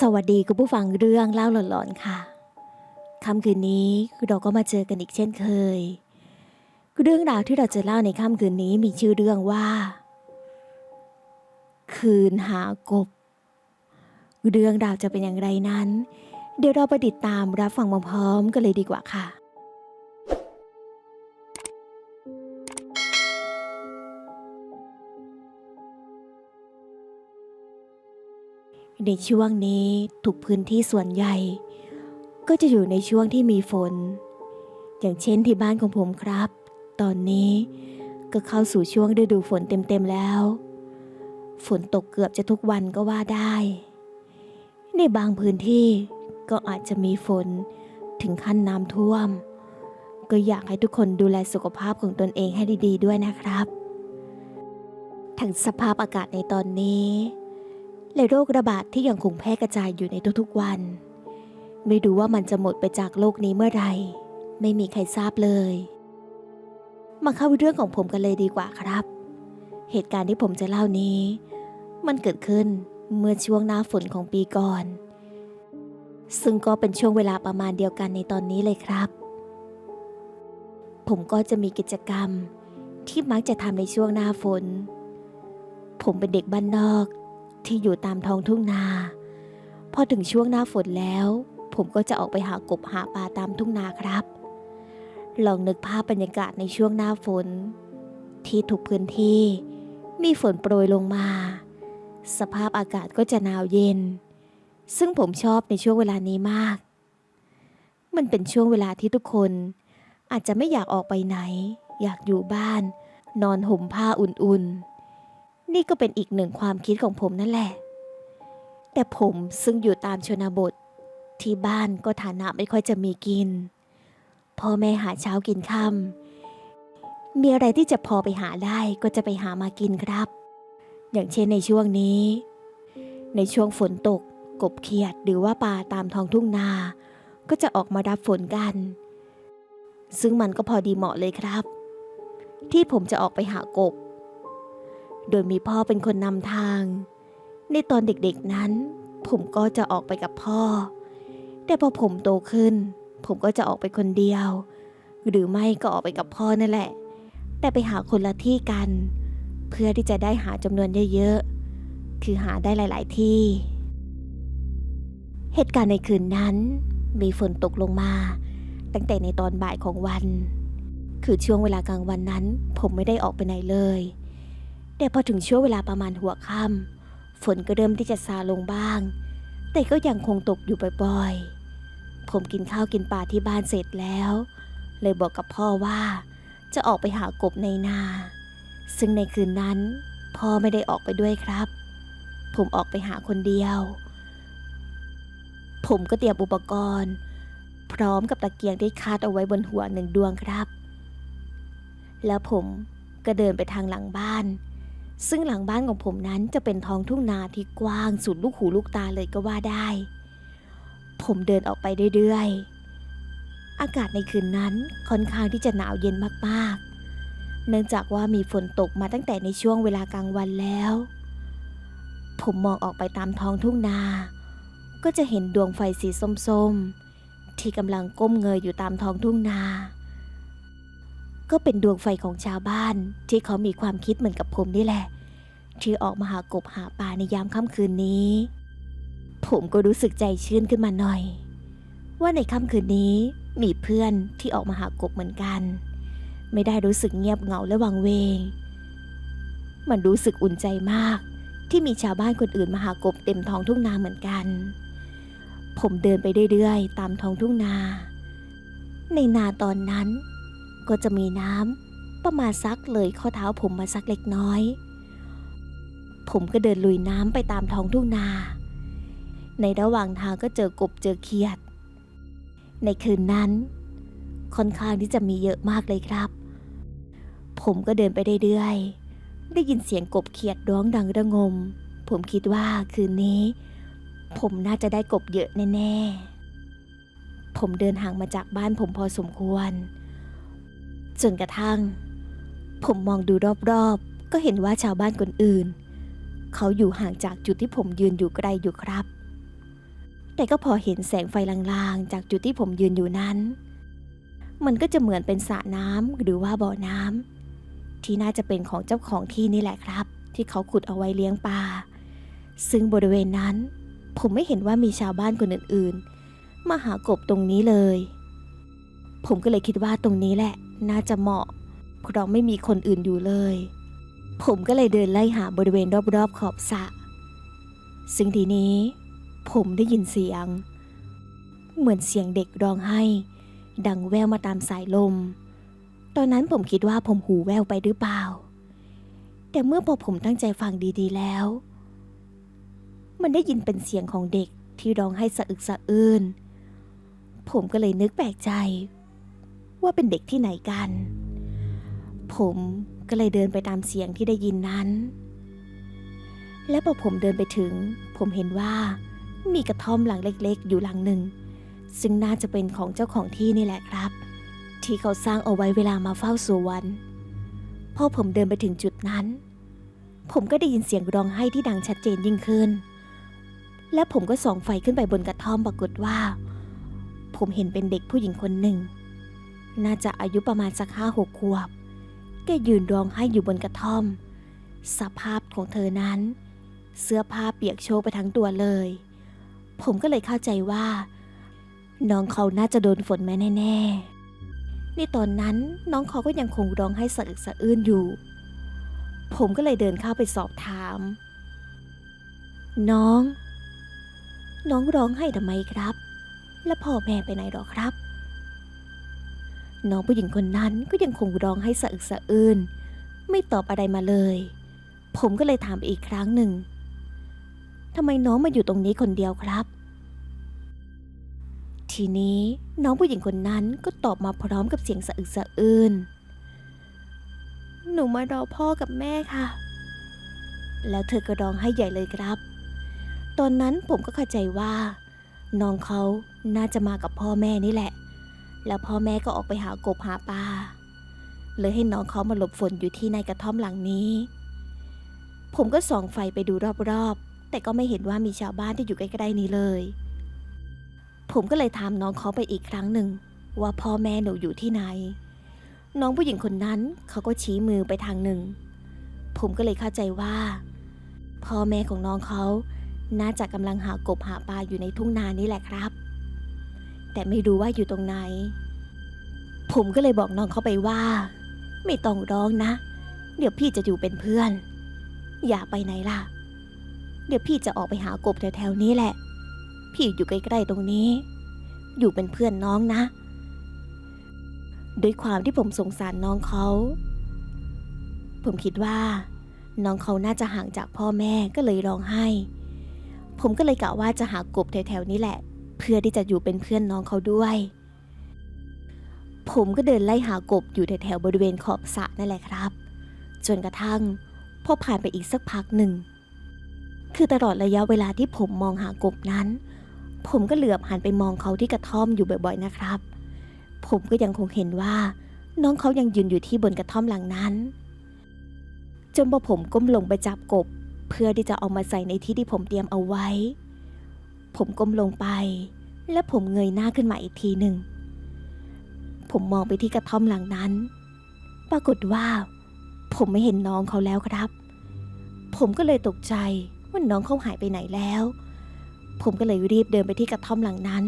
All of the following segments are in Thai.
สวัสดีคุณผู้ฟังเรื่องเล่าหลอนๆค่ะค่ำคืนนี้เราก็มาเจอกันอีกเช่นเคย เรื่องราวที่เราจะเล่าในค่ำคืนนี้มีชื่อเรื่องว่า คืนหากบ เรื่องราวจะเป็นอย่างไรนั้น เดี๋ยวเราไปติดตามรับฟังพร้อมๆกันเลยดีกว่าค่ะ ในช่วงนี้ทุกพื้นที่ส่วนใหญ่ ก็จะอยู่ในช่วงที่มีฝน อย่างเช่นที่บ้านของผมครับ ตอนนี้ก็เข้าสู่ช่วงฤดูฝนเต็มๆแล้ว ฝนตกเกือบจะทุกวันก็ว่าได้ ในบางพื้นที่ก็อาจจะมีฝนถึงขั้นน้ำท่วม ก็อยากให้ทุกคนดูแลสุขภาพของตนเองให้ดี ๆ ด้วยนะครับ ทั้งสภาพอากาศในตอนนี้ และโรคระบาดที่ยังคงแพร่กระจายอยู่ในทุกๆวัน ไม่รู้ว่ามันจะหมดไปจากโลกนี้เมื่อไรไม่มีใครทราบเลย มาเข้าเรื่องของผมกันเลยดีกว่าครับ เหตุการณ์ที่ผมจะเล่านี้ มันเกิดขึ้นเมื่อช่วงหน้าฝนของปีก่อน ซึ่งก็เป็นช่วงเวลาประมาณเดียวกันในตอนนี้เลยครับ ผมก็จะมีกิจกรรมที่มักจะทำในช่วงหน้าฝน ผมเป็นเด็กบ้านนอก ที่อยู่ตามท้องทุ่งนา พอถึงช่วงหน้าฝนแล้ว ผมก็จะออกไปหากบหาปลาตามทุ่งนาครับ ลองนึกภาพบรรยากาศในช่วงหน้าฝน ที่ทุกพื้นที่ มีฝนโปรยลงมา สภาพอากาศก็จะหนาวเย็น ซึ่งผมชอบในช่วงเวลานี้มาก มันเป็นช่วงเวลาที่ทุกคน อาจจะไม่อยากออกไปไหน อยากอยู่บ้าน นอนห่มผ้าอุ่นๆ นี่ก็เป็นอีกหนึ่งความคิดของผมนั่นแหละ แต่ผมซึ่งอยู่ตามชนบท ที่บ้านก็ฐานะไม่ค่อยจะมีกิน พ่อแม่หาเช้ากินค่ำมีอะไรที่จะพอไปหาได้ก็จะไปหามากินครับ อย่างเช่นในช่วงนี้ ในช่วงฝนตก กบเขียดหรือว่าปลาตามท้องทุ่งนา ก็จะออกมารับฝนกัน ซึ่งมันก็พอดีเหมาะเลยครับ ที่ผมจะออกไปหากบ โดยมีพ่อเป็นคนนำทาง ในตอนเด็กๆนั้น ผมก็จะออกไปกับพ่อ แต่พอผมโตขึ้น ผมก็จะออกไปคนเดียว หรือไม่ก็ออกไปกับพ่อนั่นแหละ แต่ไปหาคนละที่กัน เพื่อที่จะได้หาจำนวนเยอะๆ คือหาได้หลายๆที่ เหตุการณ์ในคืนนั้น มีฝนตกลงมา ตั้งแต่ในตอนบ่ายของวัน คือช่วงเวลากลางวันนั้น ผมไม่ได้ออกไปไหนเลย แต่พอถึงช่วงเวลาประมาณหัวค่ำฝนก็เริ่มที่จะซาลงบ้าง แต่ก็ยังคงตกอยู่บ่อยๆ ผมกินข้าวกินปลาที่บ้านเสร็จแล้ว เลยบอกกับพ่อว่า จะออกไปหากบในนา ซึ่งในคืนนั้น พ่อไม่ได้ออกไปด้วยครับ ผมออกไปหาคนเดียว ผมก็เตรียมอุปกรณ์ พร้อมกับตะเกียงที่คาดเอาไว้บนหัวหนึ่งดวงครับ แล้วผมก็เดินไปทางหลังบ้าน ซึ่งหลังบ้านของผมนั้นจะเป็นท้องทุ่งนาที่กว้างสุดลูกหูลูกตาเลยก็ว่าได้ ผมเดินออกไปเรื่อยๆ อากาศในคืนนั้นค่อนข้างที่จะหนาวเย็นมากๆ เนื่องจากว่ามีฝนตกมาตั้งแต่ในช่วงเวลากลางวันแล้ว ผมมองออกไปตามท้องทุ่งนา ก็จะเห็นดวงไฟสีส้มๆ ที่กำลังก้มเงยอยู่ตามท้องทุ่งนา ก็เป็นดวงไฟของชาวบ้าน ที่เขามีความคิดเหมือนกับผมนี่แหละ ที่ออกมาหากบหาปลาในยามค่ำคืนนี้ ผมก็รู้สึกใจชื่นขึ้นมาหน่อย ว่าในค่ำคืนนี้มีเพื่อนที่ออกมาหากบเหมือนกัน ไม่ได้รู้สึกเงียบเหงาและวังเวง มันรู้สึกอุ่นใจมาก ที่มีชาวบ้านคนอื่นมาหากบเต็มท้องทุ่งนาเหมือนกัน ผมเดินไปเรื่อยๆตามท้องทุ่งนา ในนาตอนนั้น ก็จะมีน้ำประมาณซักเลยข้อเท้าผมมาสักเล็กน้อย ผมก็เดินลุยน้ำไปตามท้องทุ่งนา ในระหว่างทางก็เจอกบเจอเขียด ในคืนนั้น ค่อนข้างที่จะมีเยอะมากเลยครับ ผมก็เดินไปเรื่อยๆได้ยินเสียงกบเขียดร้องดังระงม ผมคิดว่าคืนนี้ ผมน่าจะได้กบเยอะแน่ๆผมเดินห่างมาจากบ้านผมพอสมควร จนกระทั่ง ผมมองดูรอบๆ ก็เห็นว่าชาวบ้านคนอื่น เขาอยู่ห่างจากจุดที่ผมยืนอยู่ไกลอยู่ครับ แต่ก็พอเห็นแสงไฟลางๆ จากจุดที่ผมยืนอยู่นั้น มันก็จะเหมือนเป็นสระน้ำหรือว่าบ่อน้ำที่น่าจะเป็นของเจ้าของที่นี่แหละครับ ที่เขาขุดเอาไว้เลี้ยงปลาซึ่งบริเวณนั้น ผมไม่เห็นว่ามีชาวบ้านคนอื่นๆ มาหากบตรงนี้เลย ผมก็เลยคิดว่าตรงนี้แหละน่าจะเหมาะเพราะไม่มีคนอื่นอยู่เลย ผมก็เลยเดินไล่หาบริเวณรอบๆขอบสระซึ่งทีนี้ ผมได้ยินเสียง เหมือนเสียงเด็กร้องไห้ ดังแววมาตามสายลม ตอนนั้นผมคิดว่าผมหูแววไปหรือเปล่า แต่เมื่อพอผมตั้งใจฟังดีๆแล้ว มันได้ยินเป็นเสียงของเด็กที่ร้องไห้สะอึกสะอื้นผมก็เลยนึกแปลกใจ ว่าเป็นเด็กที่ไหนกัน ผมก็เลยเดินไปตามเสียงที่ได้ยินนั้น และพอผมเดินไปถึง ผมเห็นว่ามีกระท่อมหลังเล็กๆ อยู่หลังหนึ่ง ซึ่งน่าจะเป็นของเจ้าของที่นี่แหละครับ ที่เขาสร้างเอาไว้เวลามาเฝ้าสวนพอผมเดินไปถึงจุดนั้น ผมก็ได้ยินเสียงร้องไห้ที่ดังชัดเจนยิ่งขึ้น และผมก็ส่องไฟขึ้นไปบนกระท่อมปรากฏว่า ผมเห็นเป็นเด็กผู้หญิงคนหนึ่ง น่าจะอายุประมาณสักห้าหกขวบ แกยืนร้องไห้อยู่บนกระท่อม สภาพของเธอนั้น เสื้อผ้าเปียกโชกไปทั้งตัวเลย ผมก็เลยเข้าใจว่า น้องเขาน่าจะโดนฝนแม่แน่ๆ ในตอนนั้นน้องเขาก็ยังคงร้องไห้สะอึกสะอื้นอยู่ ผมก็เลยเดินเข้าไปสอบถาม น้อง น้องร้องไห้ทำไมครับ และพ่อแม่ไปไหนหรอครับ น้องผู้หญิงคนนั้นก็ยังคงร้องไห้สะอึกสะอื้นไม่ตอบอะไรมาเลย ผมก็เลยถามอีกครั้งหนึ่งทำไมน้องมาอยู่ตรงนี้คนเดียวครับ ทีนี้น้องผู้หญิงคนนั้นก็ตอบมาพร้อมกับเสียงสะอึกสะอื้นหนูมารอพ่อกับแม่ค่ะ แล้วเธอก็ร้องให้ใหญ่เลยครับ ตอนนั้นผมก็เข้าใจว่า น้องเขาน่าจะมากับพ่อแม่นี่แหละ แล้วพ่อแม่ก็ออกไปหากบหาปลาเลยให้น้องเขามาหลบฝนอยู่ที่ในกระท่อมหลังนี้ ผมก็ส่องไฟไปดูรอบๆ แต่ก็ไม่เห็นว่ามีชาวบ้านที่อยู่ใกล้ๆนี้เลย ผมก็เลยถามน้องเขาไปอีกครั้งหนึ่ง ว่าพ่อแม่หนูอยู่ที่ไหน น้องผู้หญิงคนนั้นเขาก็ชี้มือไปทางหนึ่ง ผมก็เลยเข้าใจว่า พ่อแม่ของน้องเขาน่าจะกำลังหากบหาปลาอยู่ในทุ่งนานี่แหละครับ แต่ไม่รู้ว่าอยู่ตรงไหน ผมก็เลยบอกน้องเขาไปว่า ไม่ต้องร้องนะ เดี๋ยวพี่จะอยู่เป็นเพื่อน อย่าไปไหนล่ะ เดี๋ยวพี่จะออกไปหากบแถวๆนี้แหละ พี่อยู่ใกล้ๆตรงนี้ อยู่เป็นเพื่อนน้องนะ ด้วยความที่ผมสงสารน้องเขา ผมคิดว่า น้องเขาน่าจะห่างจากพ่อแม่ก็เลยร้องไห้ ผมก็เลยกะว่าจะหากบแถวๆนี้แหละ พื่อที่จะอยู่เป็นเพื่อนน้องเขาด้วย ผมก็เดินไล่หากบอยู่แถวๆบริเวณขอบสระนั่นแหละครับ จนกระทั่งพอผ่านไปอีกสักพักหนึ่ง คือตลอดระยะเวลาที่ผมมองหากบนั้น ผมก็เหลือบหันไปมองเขาที่กระท่อมอยู่บ่อยๆนะครับ ผมก็ยังคงเห็นว่า น้องเขายังยืนอยู่ที่บนกระท่อมหลังนั้นจนพอผมก้มลงไปจับกบ เพื่อที่จะเอามาใส่ในที่ที่ผมเตรียมเอาไว้ ผมก้มลงไป และผมเงยหน้าขึ้นมาอีกทีหนึ่ง ผมมองไปที่กระท่อมหลังนั้น ปรากฏว่า ผมไม่เห็นน้องเขาแล้วครับ ผมก็เลยตกใจว่าน้องเขาหายไปไหนแล้ว ผมก็เลยรีบเดินไปที่กระท่อมหลังนั้น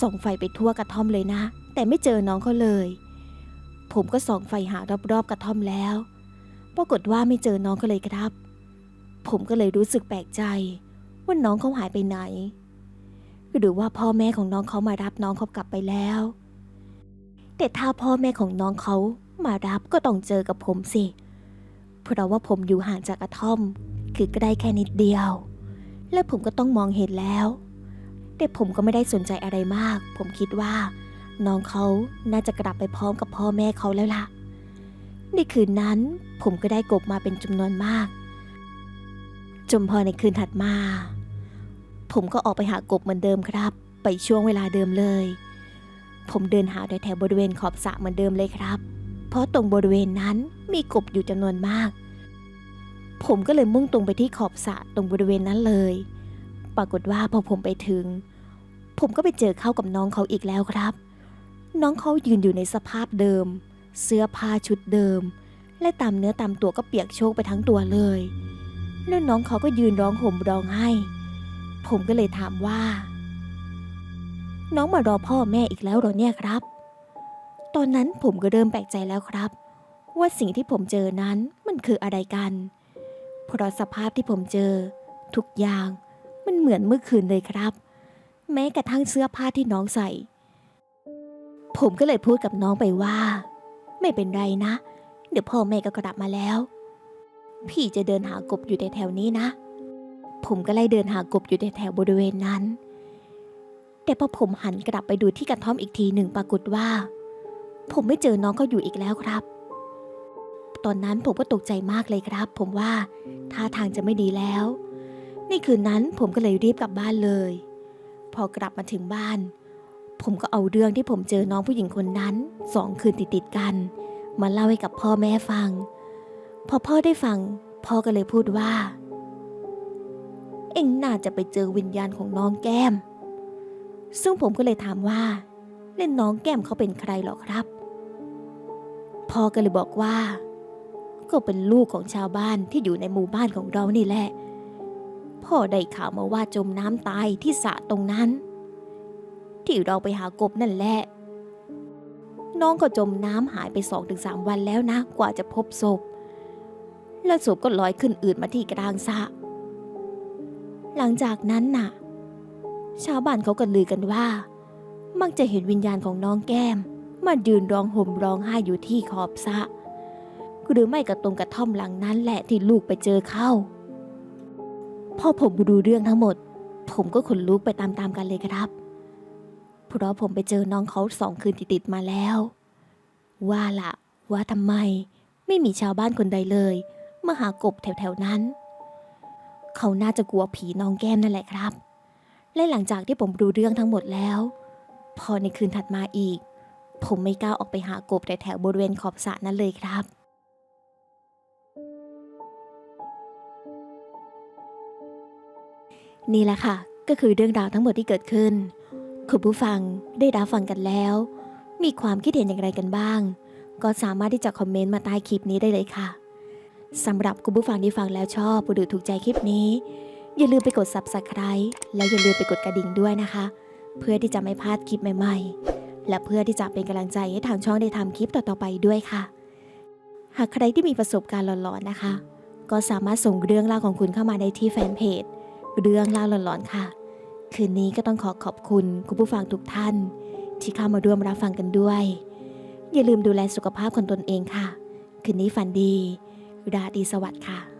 ส่องไฟไปทั่วกระท่อมเลยนะ แต่ไม่เจอน้องเขาเลย ผมก็ส่องไฟหารอบๆกระท่อมแล้ว ปรากฏว่าไม่เจอน้องก็เลยครับ ผมก็เลยรู้สึกแปลกใจ ว่าน้องเขาหายไปไหน หรือว่าพ่อแม่ของน้องเขามารับน้องเขากลับไปแล้ว แต่ถ้าพ่อแม่ของน้องเขามารับก็ต้องเจอกับผมสิ เพราะว่าผมอยู่ห่างจากกระท่อม คือใกล้แค่นิดเดียว และผมก็ต้องมองเห็นแล้ว แต่ผมก็ไม่ได้สนใจอะไรมาก ผมคิดว่า น้องเขาน่าจะกลับไปพร้อมกับพ่อแม่เขาแล้วล่ะ ในคืนนั้นผมก็ได้กบมาเป็นจำนวนมากจนพอในคืนถัดมา ผมก็ออกไปหากบเหมือนเดิมครับ ไปช่วงเวลาเดิมเลย ผมเดินหาแถวบริเวณขอบสระเหมือนเดิมเลยครับ เพราะตรงบริเวณนั้นมีกบอยู่จำนวนมาก ผมก็เลยมุ่งตรงไปที่ขอบสระตรงบริเวณนั้นเลย ปรากฏว่าพอผมไปถึง ผมก็ไปเจอเข้ากับน้องเขาอีกแล้วครับ น้องเขายืนอยู่ในสภาพเดิม เสื้อผ้าชุดเดิม และตามเนื้อตามตัวก็เปียกโชกไปทั้งตัวเลยแล้วน้องเขาก็ยืนร้องห่มร้องไห้ ผมก็เลยถามว่า น้องมารอพ่อแม่อีกแล้วหรอเนี่ยครับ ตอนนั้นผมก็เริ่มแปลกใจแล้วครับ ว่าสิ่งที่ผมเจอนั้นมันคืออะไรกัน เพราะสภาพที่ผมเจอ ทุกอย่างมันเหมือนเมื่อคืนเลยครับ แม้กระทั่งเสื้อผ้าที่น้องใส่ ผมก็เลยพูดกับน้องไปว่า ไม่เป็นไรนะ เดี๋ยวพ่อแม่ก็กลับมาแล้ว พี่จะเดินหากบอยู่ในแถวนี้นะ ผมก็ไล่เดินหากบอยู่ในแถวบริเวณนั้น แต่พอผมหันกลับไปดูที่กระท่อมอีกทีหนึ่งปรากฏว่า ผมไม่เจอน้องเขาอยู่อีกแล้วครับ ตอนนั้นผมก็ตกใจมากเลยครับ ผมว่าท่าทางจะไม่ดีแล้ว ในคืนนั้นผมก็เลยรีบกลับบ้านเลย พอกลับมาถึงบ้าน ผมก็เอาเรื่องที่ผมเจอน้องผู้หญิงคนนั้นสองคืนติดๆกัน มาเล่าให้กับพ่อแม่ฟัง พอพ่อได้ฟัง พ่อก็เลยพูดว่า องน่าจะไปเจอวิญญาณของน้องแก้ม ซึ่งผมก็เลยถามว่า เล่นน้องแก้มเขาเป็นใครหรอครับ พ่อก็เลยบอกว่า ก็เป็นลูกของชาวบ้านที่อยู่ในหมู่บ้านของเรานี่แหละ พ่อได้ข่าวมาว่าจมน้ำตายที่สระตรงนั้น ที่เราไปหากบนั่นแหละ น้องก็จมน้ำหายไปสองถึงสามวันแล้วนะ กว่าจะพบศพ แล้วศพก็ลอยขึ้นอืดมาที่กลางสระ หลังจากนั้นน่ะ ชาวบ้านเขาก็ลือกันว่า มักจะเห็นวิญญาณของน้องแก้ม มายืนร้องห่มร้องไห้อยู่ที่ขอบสระหรือไม่ก็ตรงกระท่อมหลังนั้นแหละที่ลูกไปเจอเข้าพอผมดูเรื่องทั้งหมด ผมก็ขนลุกไปตามๆกันเลยครับ เพราะผมไปเจอน้องเขาสองคืนติดๆมาแล้ว ว่าละว่าทำไมไม่มีชาวบ้านคนใดเลย มาหากบแถวๆนั้น เขาน่าจะกลัวผีน้องแก้มนั่นแหละครับ และหลังจากที่ผมรู้เรื่องทั้งหมดแล้ว พอในคืนถัดมาอีก ผมไม่กล้าออกไปหากบแถวบริเวณขอบสระนั้นเลยครับ นี่แหละค่ะ ก็คือเรื่องราวทั้งหมดที่เกิดขึ้น คุณผู้ฟังได้รับฟังกันแล้ว มีความคิดเห็นอย่างไรกันบ้าง ก็สามารถที่จะคอมเมนต์มาใต้คลิปนี้ได้เลยค่ะ สำหรับคุณผู้ฟังที่ฟังแล้วชอบหรือถูกใจคลิปนี้ อย่าลืมไปกด subscribe และอย่าลืมไปกดกระดิ่งด้วยนะคะ เพื่อที่จะไม่พลาดคลิปใหม่ๆ และเพื่อที่จะเป็นกำลังใจให้ทางช่องได้ทำคลิปต่อๆไปด้วยค่ะ หากใครที่มีประสบการณ์หลอนๆนะคะ ก็สามารถส่งเรื่องราวของคุณเข้ามาได้ที่แฟนเพจเรื่องราวหลอนๆค่ะ คืนนี้ก็ต้องขอขอบคุณคุณผู้ฟังทุกท่าน ที่เข้ามาร่วมรับฟังกันด้วย อย่าลืมดูแลสุขภาพของตนเองค่ะ คืนนี้ฝันดี ราตรีสวัสดิ์ค่ะ